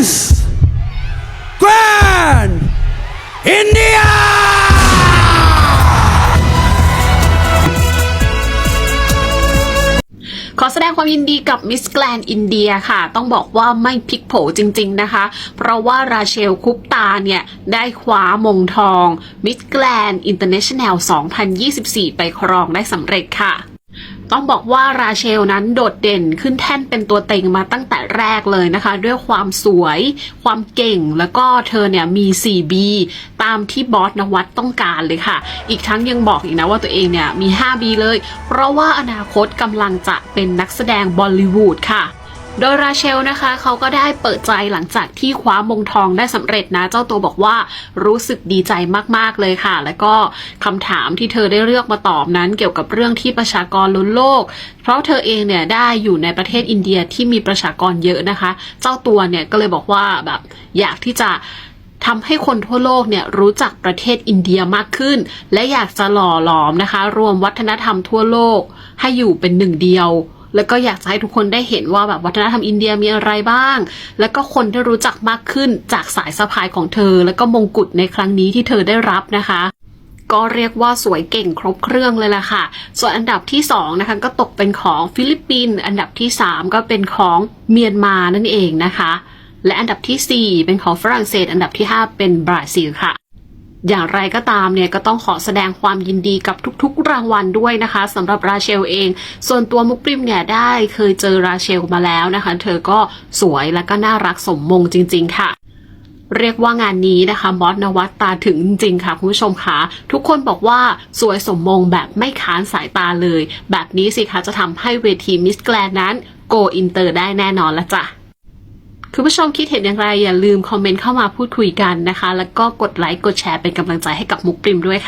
is Grand India ขอแสดงความยินดีกับมิสแก n นอินเดียค่ะ ต้องบอกว่าไม่พลิกโผจริง ๆนะคะ เพราะว่าราเชลคุปตาเนี่ย ได้คว้ามงทองมิสแก n นอินเตอร์เนชั่นแนล 2024 ไปครองได้สำเร็จค่ะ ต้องบอกว่าราเชลนั้นโดดเด่นขึ้นแท่นเป็นตัวเต็งมาตั้งแต่แรกเลยนะคะ ด้วยความสวย ความเก่งแล้วก็เธอเนี่ยมี 4B ตามที่บอสนวัตต้องการเลยค่ะ อีกทั้งยังบอกอีกนะว่าตัวเองเนี่ยมี 5B เลย เพราะว่าอนาคตกำลังจะเป็นนักแสดงบอลลิวูดค่ะ โดยราเชลนะคะเขาก็ได้เปิดใจหลังจากที่คว้ามงทองได้สำเร็จนะ เจ้าตัวบอกว่ารู้สึกดีใจมากๆเลยค่ะ แล้วก็คำถามที่เธอได้เลือกมาตอบนั้น เกี่ยวกับเรื่องที่ประชากรล้นโลก เพราะเธอเองเนี่ยได้อยู่ในประเทศอินเดียที่มีประชากรเยอะนะคะ เจ้าตัวเนี่ยก็เลยบอกว่าแบบอยากที่จะทำให้คนทั่วโลกเนี่ยรู้จักประเทศอินเดียมากขึ้น และอยากจะหล่อหลอมนะคะ รวมวัฒนธรรมทั่วโลกให้อยู่เป็นหนึ่งเดียว แล้วก็อยากจะให้ทุกคนได้เห็นว่าแบบวัฒนธรรมอินเดียมีอะไรบ้าง แล้วก็คนได้รู้จักมากขึ้นจากสายสะพายของเธอ แล้วก็มงกุฎในครั้งนี้ที่เธอได้รับนะคะก็เรียกว่าสวยเก่งครบเครื่องเลยล่ะค่ะ ส่วนอันดับที่2นะคะก็ตกเป็นของฟิลิปปินส์ อันดับที่ 3 ก็เป็นของเมียนมานั่นเองนะคะ และอันดับทีสี่4 เป็นของฝรั่งเศส อันดับที่ 5 เป็นบราซิลค่ะ อย่างไรก็ตามเนี่ยก็ต้องขอแสดงความยินดีกับทุกๆ รางวัลด้วยนะคะสำหรับราเชลเอง ส่วนตัวมุกปริมเนี่ยได้เคยเจอราเชลมาแล้วนะคะ เธอก็สวยและก็น่ารักสมมงจริง ๆ ค่ะเรียกว่างานนี้นะคะบอสนวัตตาถึงจริงค่ะคุณผู้ชมคะทุกคนบอกว่าสวยสมมงแบบไม่ค้านสายตาเลย แบบนี้สิคะจะทำให้เวทีมิสแกรนนั้น โกอินเตอร์ได้แน่นอนละจ้ะ คุณผู้ชมคิดเห็นอย่างไร อย่าลืมคอมเมนต์เข้ามาพูดคุยกันนะคะ แล้วก็กดไลค์กดแชร์เป็นกำลังใจให้กับมุกปริมด้วยค่ะ